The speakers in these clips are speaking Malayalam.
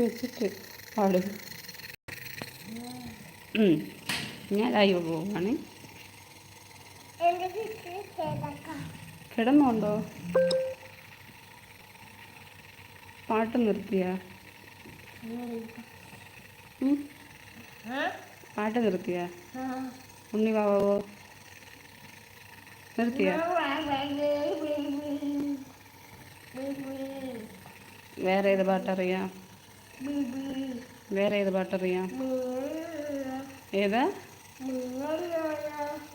വെച്ചിട്ട് ഉം. ഞാൻ ലൈവ് പോവാണ് കിടന്നുണ്ടോ? പാട്ട് നിർത്തിയ? പാട്ട് നിർത്തിയ? ഉണ്ണി ബാബാവോ? നിർത്തിയ? വേറെ ഏത് പാട്ടറിയാം? വേറെ ഏത് പാട്ടറിയാം? ഏതാ?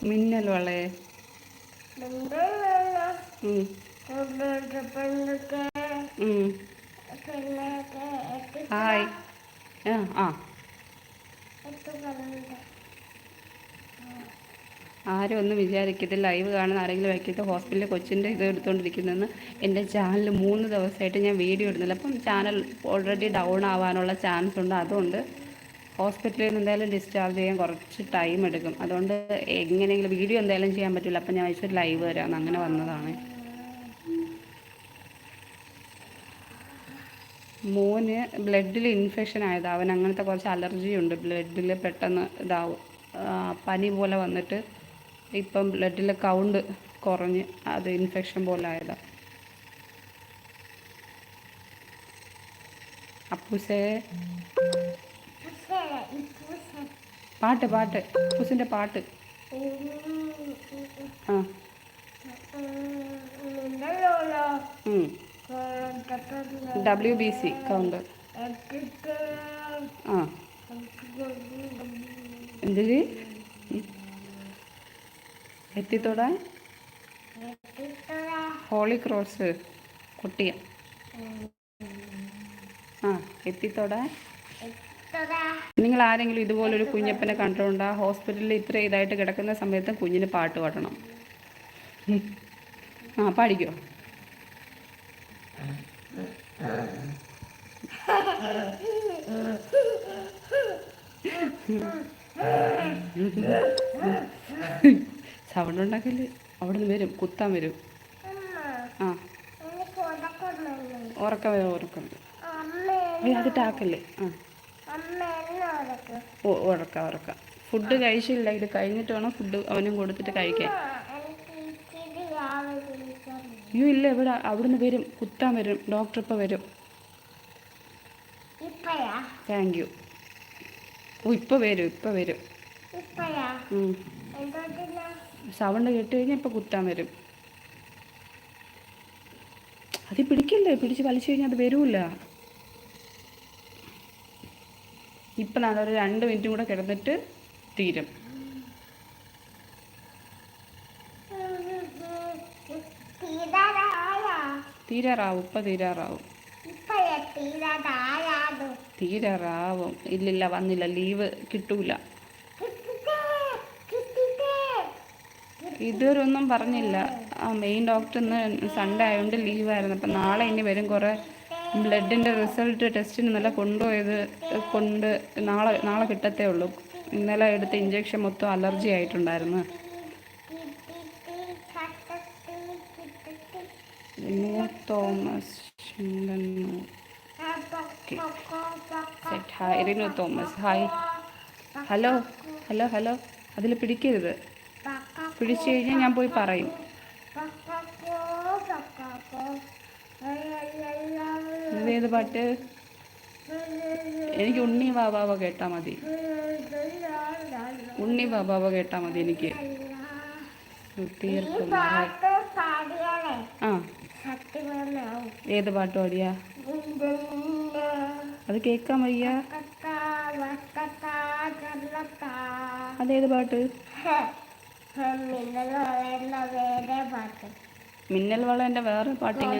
മിന്നൽ വളേ. ഉം. ഉം. ഹായ്. ആ ആ. ആരും ഒന്നും വിചാരിക്കത്തില്ല. ലൈവ് കാണുന്ന ആരെങ്കിലും വയ്ക്കത്ത് ഹോസ്പിറ്റലിൽ കൊച്ചിന്റെ ഇത് എടുത്തുകൊണ്ടിരിക്കുന്നതെന്ന് എന്റെ ചാനൽ മൂന്ന് ദിവസമായിട്ട് ഞാൻ വീഡിയോ ഇടുന്നില്ല. അപ്പം ചാനൽ ഓൾറെഡി ഡൗൺ ആവാനുള്ള ചാൻസ് ഉണ്ട്. അതുകൊണ്ട് ഹോസ്പിറ്റലിൽ നിന്ന് എന്തായാലും ഡിസ്ചാർജ് ചെയ്യാൻ കുറച്ച് ടൈം എടുക്കും. അതുകൊണ്ട് എങ്ങനെയെങ്കിലും വീഡിയോ എന്തായാലും ചെയ്യാൻ പറ്റില്ല. അപ്പം ഞാൻ വെച്ചൊരു ലൈവ് വരാമെന്ന്. അങ്ങനെ വന്നതാണ്. മോന് ബ്ലഡിൽ ഇൻഫെക്ഷൻ ആയത്. അവൻ അങ്ങനത്തെ കുറച്ച് അലർജി ഉണ്ട്. ബ്ലഡിൽ പെട്ടെന്ന് ഇതാവും. പനി പോലെ വന്നിട്ട് ഇപ്പം ബ്ലഡിൽ കൗണ്ട് കുറഞ്ഞ് അത് ഇൻഫെക്ഷൻ പോലെ ആയതാണ് അപ്പൂസേ. പാട്ട് പാട്ട്. അപ്പൂസിന്റെ പാട്ട്. ആ. W B C count. ആ. എന്തിൽ എത്തിത്തോടാൻ? ഹോളി ക്രോസ് കുട്ടിയ. ആ എത്തിത്തോടാൻ? നിങ്ങൾ ആരെങ്കിലും ഇതുപോലൊരു കുഞ്ഞപ്പനെ കണ്ടിട്ടുണ്ടോ? ഹോസ്പിറ്റലിൽ ഇത്ര ഇതായിട്ട് കിടക്കുന്ന സമയത്ത് കുഞ്ഞിന് പാട്ട് പാടണം. ആ പാടിക്കോ. സൗണ്ട് ഉണ്ടാക്കില്ല അവിടെ നിന്ന് വരും കുത്താൻ വരും. ആ. ഉറക്കം വരും ഉറക്കം ടാക്കല്ലേ? ആ. ഓ ഉറക്കാം ഉറക്കാം. ഫുഡ് കഴിച്ചില്ല ഇത് കഴിഞ്ഞിട്ട് വേണം ഫുഡ് അവനും കൊടുത്തിട്ട് കഴിക്കാൻ. അയ്യോ ഇല്ല ഇവിടെ അവിടുന്ന് വരും കുത്താൻ വരും ഡോക്ടർ ഇപ്പോൾ വരും. Thank you. ഓ ഇപ്പോൾ വരും ഇപ്പോൾ വരും. സൗണ്ട് കേട്ട് കഴിഞ്ഞാൽ ഇപ്പോൾ കുത്താൻ വരും. അത് പിടിക്കില്ലേ? പിടിച്ച് വലിച്ചു കഴിഞ്ഞാൽ അത് വരൂല്ല ഇപ്പം നാളെ ഒരു രണ്ട് മിനിറ്റും കൂടെ കിടന്നിട്ട് തീരും. തീരാറാവും ഇപ്പം തീരാറാവും. തീരാറാവും. ഇല്ലില്ല വന്നില്ല ലീവ് കിട്ടൂല. ഇതുവരെ ഒന്നും പറഞ്ഞില്ല. ആ മെയിൻ ഡോക്ടർ ഇന്ന് സൺഡേ ആയതുകൊണ്ട് ലീവായിരുന്നു അപ്പം നാളെ ഇനി വരും കുറേ ബ്ലഡിന്റെ റിസൾട്ട് ടെസ്റ്റിന് നല്ല കൊണ്ടുപോയത് കൊണ്ട് നാളെ നാളെ കിട്ടത്തേ ഉള്ളൂ. ഇന്നലെ എടുത്ത ഇഞ്ചക്ഷൻ മൊത്തം അലർജി ആയിട്ടുണ്ടായിരുന്നു. Thomas hi Thomas. Hi. Hello hello hello. അതിൽ പിടിക്കരുത്. പിടിച്ചു കഴിഞ്ഞാൽ ഞാൻ പോയി പറയും. ഇതേത് പാട്ട്? എനിക്ക് ഉണ്ണി ബാബാവ കേട്ടാൽ മതി. ഉണ്ണി ബാബാവ കേട്ടാൽ മതി എനിക്ക്. തീർക്കും ആ. ഏത് പാട്ട് പാടിയാ? അത് കേൾക്കാൻ വയ്യ. അതേത് പാട്ട്? മിന്നൽ വളരുന്ന വേറെ പാട്ടിങ്.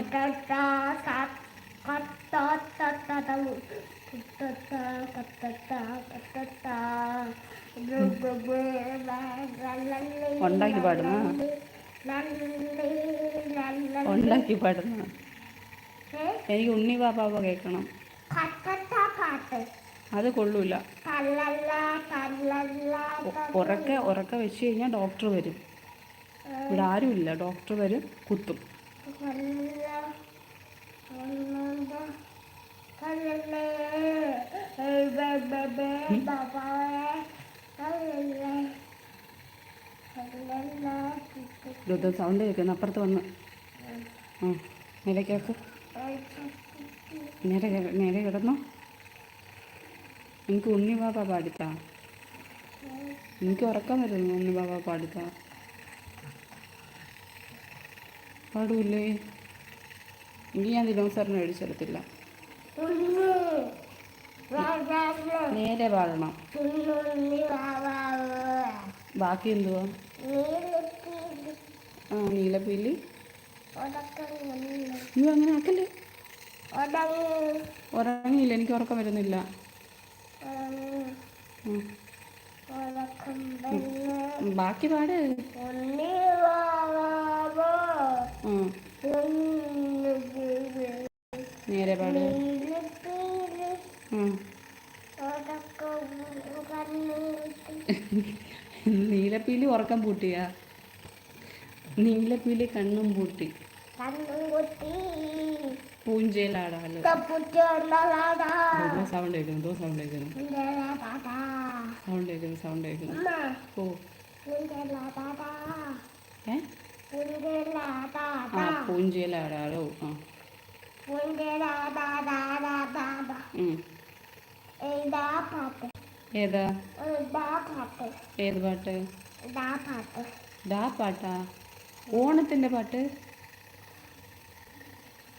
ഉണ്ടാക്കി പാടുന്ന ഉണ്ടാക്കി പാടുന്ന എനിക്ക് ഉണ്ണി ബാബാവ കേൾക്കണം. പാട്ട്. അത് കൊള്ളൂല. ഉറക്കെ ഉറക്കെ വെച്ച് കഴിഞ്ഞാൽ ഡോക്ടർ വരും. ഇവിടെ ആരുമില്ല ഡോക്ടർ വരും കുത്തും. സൗണ്ട് കേൾക്കുന്നു. അപ്പുറത്ത് വന്ന്. ആ കേക്ക്. നേരെ നേരെ കിടന്നോ. എനിക്ക് ഉണ്ണി ബാബ പാടിത്താ? എനിക്ക് ഉറക്കം വരുന്നു ഉണ്ണി ബാബ പാടിത്താ? പാടൂല്ലേ? എനിക്ക് ഞാൻ ദിനോസറിനെ മേടിച്ചെടുത്തില്ല ഉണ്ണി വാവാവ് നേരെ പാടണം. ബാക്കി എന്തുവാ? ആ നീലപ്പീലി. അയ്യോ അങ്ങനെ ആക്കല്ലേ? ഉറങ്ങിയില്ല എനിക്ക് ഉറക്കം വരുന്നില്ല. ബാക്കി പാട്. നേരെ പാട്. നീലപ്പീലി ഉറക്കം പൂട്ടിയ. നീലപ്പീലി കണ്ണും പൂട്ടി. കണ്ണും പൂട്ടി. സൗണ്ട് കേൾക്കുന്നു സൗണ്ട് കേൾക്കുന്നു. സൗണ്ട് കേൾക്കുന്നു സൗണ്ട് കേൾക്കുന്നു. ഓ ഏ? ആ ഏത് പാട്ട്? പാട്ടാ. ഓണത്തിന്റെ പാട്ട്?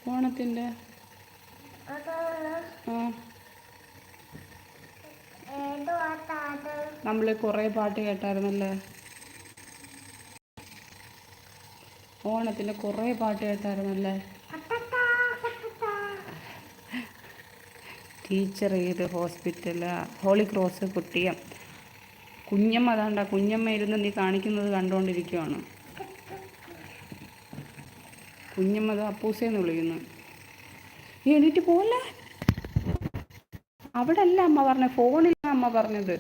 ഓണത്തിന്റെ. നമ്മൾ കുറേ പാട്ട് കേട്ടായിരുന്നല്ലേ? ഓണത്തിന്റെ കുറേ പാട്ട് കേട്ടായിരുന്നല്ലേ? ടീച്ചർ ഏത് ഹോസ്പിറ്റൽ? ഹോളി ക്രോസ് കുട്ടിയം. കുഞ്ഞമ്മ അതാണ്ട കുഞ്ഞമ്മ ഇരുന്ന് നീ കാണിക്കുന്നത് കണ്ടുകൊണ്ടിരിക്കുവാണ് കുഞ്ഞമ്മ അത് അപ്പൂസേന്ന് വിളിക്കുന്നു. ഈ എണീറ്റ് പോലെ അവിടെ അല്ല അമ്മ പറഞ്ഞത്. ഫോണിലാണ് അമ്മ പറഞ്ഞത്.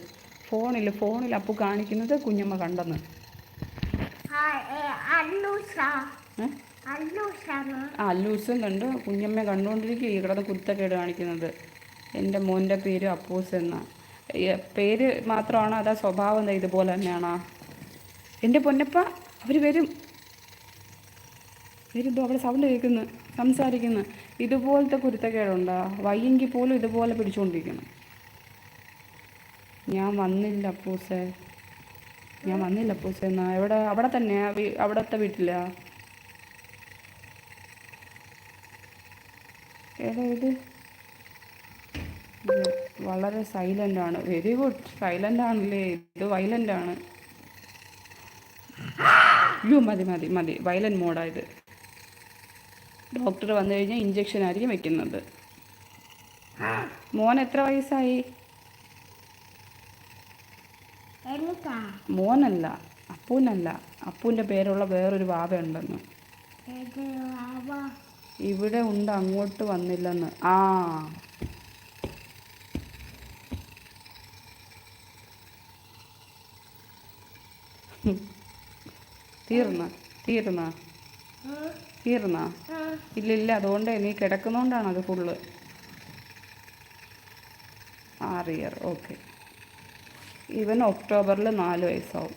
ഫോണിൽ ഫോണിൽ അപ്പു കാണിക്കുന്നത് കുഞ്ഞമ്മ കണ്ടെന്ന്. അല്ലൂസ് കണ്ട് കുഞ്ഞമ്മ കണ്ടുകൊണ്ടിരിക്കുക ഈ കിടന്ന് കുരുത്തക്കേട് കാണിക്കുന്നത്. എന്റെ മോന്റെ പേര് അപ്പൂസ് എന്ന പേര് മാത്രമാണോ? അതാ സ്വഭാവം എന്താ ഇതുപോലെ തന്നെയാണോ? എന്റെ പൊന്നപ്പ അവർ വരും. വരുന്നു അവിടെ സൗണ്ട് കേൾക്കുന്നു സംസാരിക്കുന്നു. ഇതുപോലത്തെ കുരുത്തക്കേടുണ്ടോ? വയ്യെങ്കിൽ പോലും ഇതുപോലെ പിടിച്ചുകൊണ്ടിരിക്കണം ഞാൻ വന്നില്ല അപ്പൂസേ. ഞാൻ വന്നില്ല അപ്പൂസേ എന്നാ. എവിടെ അവിടെ തന്നെയാ അവിടത്തെ വീട്ടിലാ? ഏതാ ഇത്. ഇത് വളരെ സൈലന്റ് ആണ്. വെരി ഗുഡ് സൈലന്റ് ആണല്ലേ. ഇത് വയലന്റ് ആണ്. അയ്യോ മതി മതി മതി. വയലന്റ് മോഡാ ഇത്. ഡോക്ടർ വന്നു കഴിഞ്ഞാൽ ഇഞ്ചക്ഷൻ ആയിരിക്കും വെക്കുന്നത്. മോൻ എത്ര വയസ്സായി? മോനല്ല അപ്പൂനല്ല. അപ്പൂന്റെ പേരുള്ള വേറൊരു വാവ ഉണ്ടെന്ന് ഇത് വാവാ? ഇവിടെ ഉണ്ട് അങ്ങോട്ട് വന്നില്ലെന്ന്. ആ. തീർന്ന തീർന്ന. ഇല്ല ഇല്ലില്ല അതുകൊണ്ട് നീ കിടക്കുന്നോണ്ടാണ് അത് ഫുള്ള്. ആറ് ഇയർ ഓക്കെ ഇവൻ ഒക്ടോബറിൽ നാല് വയസ്സാവും.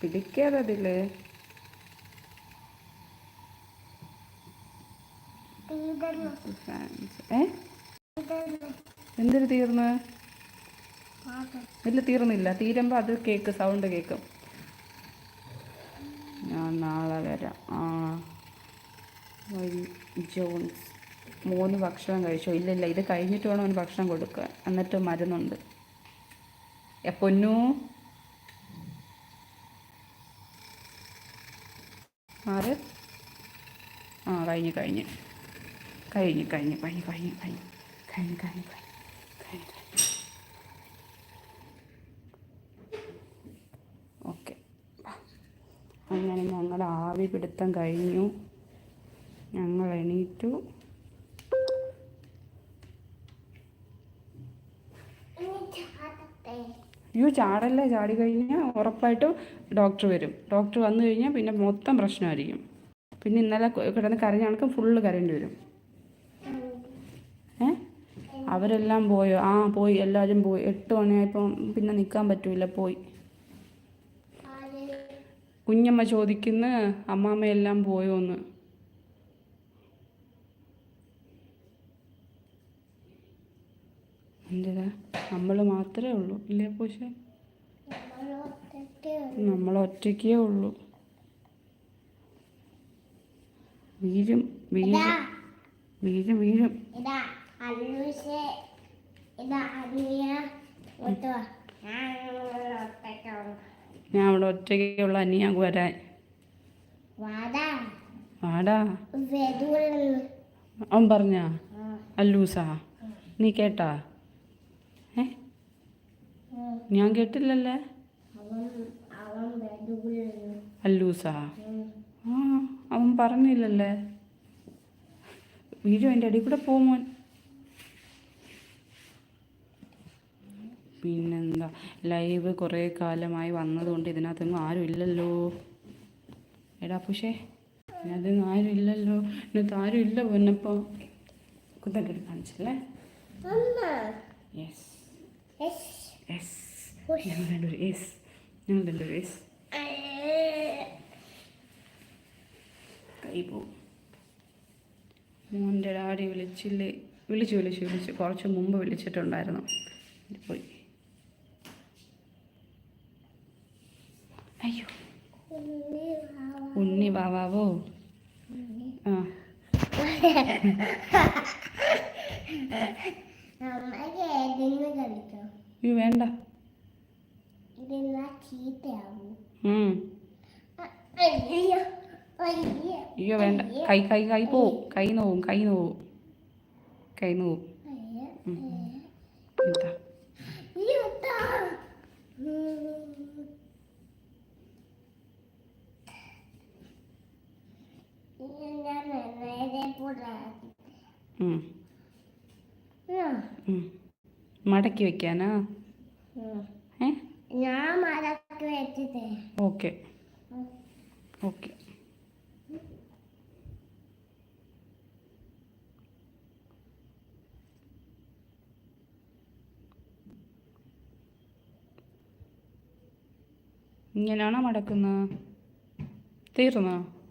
പിടിക്കാതെ അതിൽ. ഏ? എന്തിനു തീർന്ന്? ഇല്ല തീർന്നില്ല. തീരുമ്പോൾ അത് കേക്ക് സൗണ്ട് കേക്കും. ഞാൻ നാളെ വരാം. ആ ജോൺസ്. മൂന്ന് ഭക്ഷണം കഴിച്ചോ? ഇല്ല ഇത് കഴിഞ്ഞിട്ട് വേണം അവന് ഭക്ഷണം കൊടുക്കുക എന്നിട്ട് മരുന്നുണ്ട്. പൊന്നു? ആറ് ആ കഴിഞ്ഞ്. കഴിഞ്ഞ് കഴിഞ്ഞ് കഴിഞ്ഞ് കഴിഞ്ഞ് കഴിഞ്ഞ് കഴിഞ്ഞ് കഴിഞ്ഞ് കഴിഞ്ഞ് കഴിഞ്ഞ് കഴിഞ്ഞ് ഓക്കെ അങ്ങനെ ഞങ്ങളുടെ ആവി പിടുത്തം കഴിഞ്ഞു. ഞങ്ങൾ എണീറ്റു. അയ്യോ ചാടല്ലേ? ചാടി കഴിഞ്ഞാൽ ഉറപ്പായിട്ടും ഡോക്ടർ വരും. ഡോക്ടർ വന്നു കഴിഞ്ഞാൽ പിന്നെ മൊത്തം പ്രശ്നമായിരിക്കും. പിന്നെ ഇന്നലെ കിടന്ന് കരഞ്ഞ കണക്ക് ഫുള്ള് കരയേണ്ടി വരും. ഏ? അവരെല്ലാം പോയോ? ആ പോയി. എല്ലാവരും പോയി. എട്ട് മണിയായപ്പം പിന്നെ നിൽക്കാൻ പറ്റൂല. പോയി. കുഞ്ഞമ്മ ചോദിക്കുന്ന അമ്മാമ്മയെല്ലാം പോയോന്ന്. എന്തിനാ? നമ്മൾ മാത്രമേ ഉള്ളൂ. ഇല്ലേ പക്ഷേ നമ്മൾ ഒറ്റയ്ക്ക് ഉള്ളൂ. വീഴും വീഴും. ഇതാ. വീഴും വീഴും. ഇതാ ഞാൻ ഞാൻ അവിടെ ഒറ്റയ്ക്കുള്ള അനിയാ വരാൻ. വാടാ. അവൻ പറഞ്ഞാ? അല്ലൂസാ. നീ കേട്ടാ? ഏ? ഞാൻ കേട്ടില്ലല്ലേ? അല്ലൂസാ. ആ. അവൻ പറഞ്ഞില്ലല്ലേ? വീഡിയോ എന്റെ അടിയിൽ കൂടെ പോകുമോൻ പിന്നെന്താ? ലൈവ് കുറേ കാലമായി വന്നതുകൊണ്ട് ഇതിനകത്തൊന്നും ആരും ഇല്ലല്ലോ. എടാ പുഷേ ഇതിനകത്തൊന്നും ആരും ഇല്ലല്ലോ. ഇതിനകത്ത് ആരും ഇല്ല പൊന്നപ്പോൾ കുത്തക്കെട്ട് കാണിച്ചല്ലേ യെസ് യെസ് യെസ് ഞങ്ങൾ രണ്ടുപേരും യെസ് ഞങ്ങൾ രണ്ടുപേരും യെസ് കൈ പോവും. മോന്റെ ഡാഡി വിളിച്ചില്ലേ? വിളിച്ചു വിളിച്ചു വിളിച്ചു. കുറച്ച് മുമ്പ് വിളിച്ചിട്ടുണ്ടായിരുന്നു. പോയി. അയ്യോ. ഉണ്ണി ബാവാവോ? ആ. ഇത് വേണ്ട. അയ്യോ അയ്യോ അയ്യോ വേണ്ട. കൈ കൈ കൈ പോവും കൈ നോവും കൈ നോവും. കൈ നോവും. അയ്യോ. എന്താ ഇയ്യോട്ടാ. ഇത് ഞാൻ നേരെ പോടാ. ഉം. ഉം. ഉം. മടക്കി വെക്കാനാ? ഞാൻ മടക്കി ഓക്കെ. ഓക്കെ. ഇങ്ങനെയാണോ മടക്കുന്നത്? തീർന്നോ?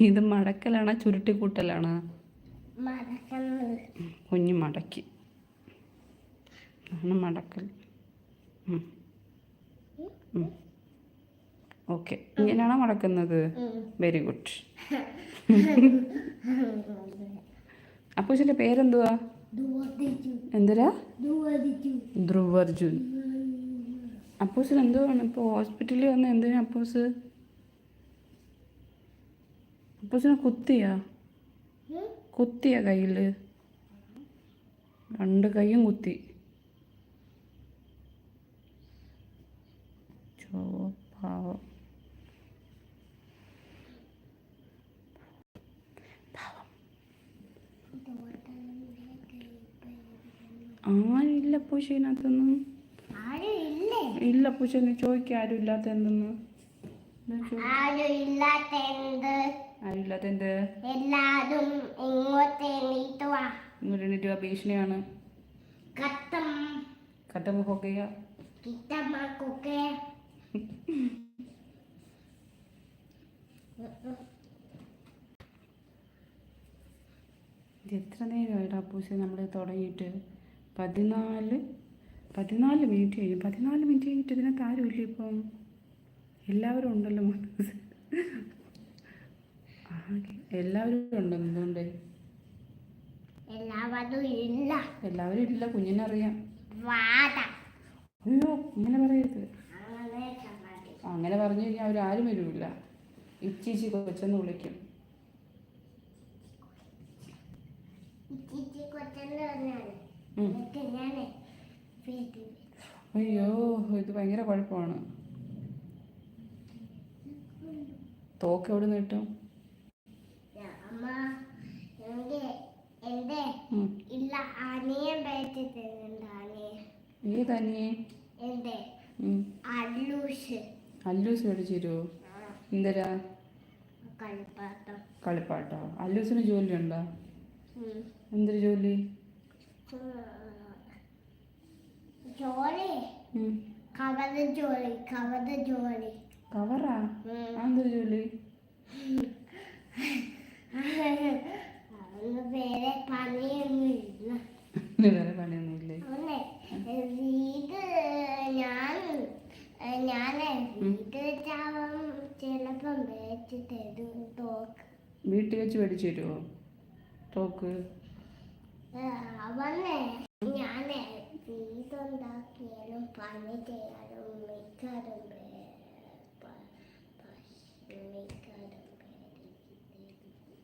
ഇത് മടക്കലാണോ ചുരുട്ടിക്കൂട്ടലാണോ. കൂട്ടലാണ് കുഞ്ഞ് മടക്കി. ആണ് മടക്കൽ. ഓക്കെ. ഇങ്ങനെയാണോ മടക്കുന്നത്? വെരി ഗുഡ് അപ്പൂസിന്റെ പേരെന്തുവാ? എന്തരാ? ധ്രുവർജുൻ അപ്പൂസിന് എന്തുവാണ് ഇപ്പോൾ ഹോസ്പിറ്റലിൽ വന്ന എന്തിനാ അപ്പൂസ് അപ്പൂസിനെ കുത്തിയാ? കുത്തിയ കയ്യിൽ രണ്ട് കൈയും കുത്തി. ചോ പാവം. ആരില്ല പൂശ ഇതിനകത്തൊന്നും ആരും ഇല്ലേ നീ ചോദിക്കുക ആരും ഇല്ലാത്ത എന്തെന്ന്? എന്താ? ചോ- ആരും ഇല്ലാത്ത എന്ത് എല്ലാരും ഇങ്ങോട്ട് എണീറ്റ് വാ. ഇങ്ങോട്ട് എണീറ്റ് വാ, ഭീഷണിയാണ്. കത്തം. ഇത് എത്ര നേരമായിട്ട് അപ്പൂസ നമ്മൾ തുടങ്ങിയിട്ട്? പതിനാല് പതിനാല് മിനിറ്റ് കഴിഞ്ഞു. പതിനാല് മിനിറ്റ് കഴിഞ്ഞിട്ട് ഇതിനകത്ത് ആരുമില്ല ഇപ്പം? എല്ലാവരും ഉണ്ടല്ലോ. എല്ലാവരും ഉണ്ടോ എന്തുകൊണ്ട് എല്ലാവരും ഇല്ല. എല്ലാവരും ഇല്ല കുഞ്ഞിനറിയാം അയ്യോ അങ്ങനെ പറയരുത്. അങ്ങനെ പറഞ്ഞു കഴിഞ്ഞാൽ അവരാരും വരില്ല ഇച്ചിച്ചി കൊച്ചെന്ന് വിളിക്കും. അയ്യോ ഇത് ഭയങ്കര കുഴപ്പമാണ്. തോക്ക് എവിടെ നിന്ന് കിട്ടും? അമ്മ എനിക്ക് എന്റെ ഇല്ല അനിയൻ പേച്ച് തരുന്നുണ്ട് അനിയൻ. ഏതനിയെ എന്റെ അല്ലൂസ് അല്ലൂസ് മേടിച്ചു തരുമോ എന്തരാ? കളിപ്പാട്ടം. അല്ലൂസിന് ജോലി ഉണ്ടോ. എന്തൊരു ജോലി? ജോലി. ഉം. കവത ജോലി കവത ജോലി. കവറാ? എന്തൊരു ജോലി? വേറെ പണിയൊന്നുമില്ല. വേറെ പണിയൊന്നുമില്ലേ? വീട് ഞാൻ ഞാൻ വീട് വെച്ചാവും ചിലപ്പം വെച്ച് തരും തോക്ക്. വീട്ടിൽ വെച്ച് മേടിച്ചു തരുമോ തോക്ക്? അവനെ ഞാൻ വീടുണ്ടാക്കിയാലും പണി ചെയ്യാനും മിക്കതും പേ-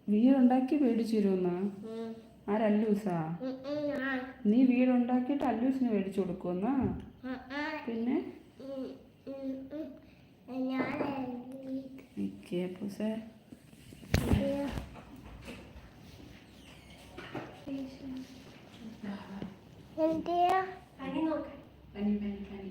വീടുണ്ടാക്കി മേടിച്ചു തരുമെന്നാ. ആരല്ലൂസാ നീ വീടുണ്ടാക്കിയിട്ട് അല്ലൂസിന് മേടിച്ചു കൊടുക്കുമെന്നാ? പിന്നെ? നിക്കേ പൂസേ എന്തിയാ? പനി പനി പനി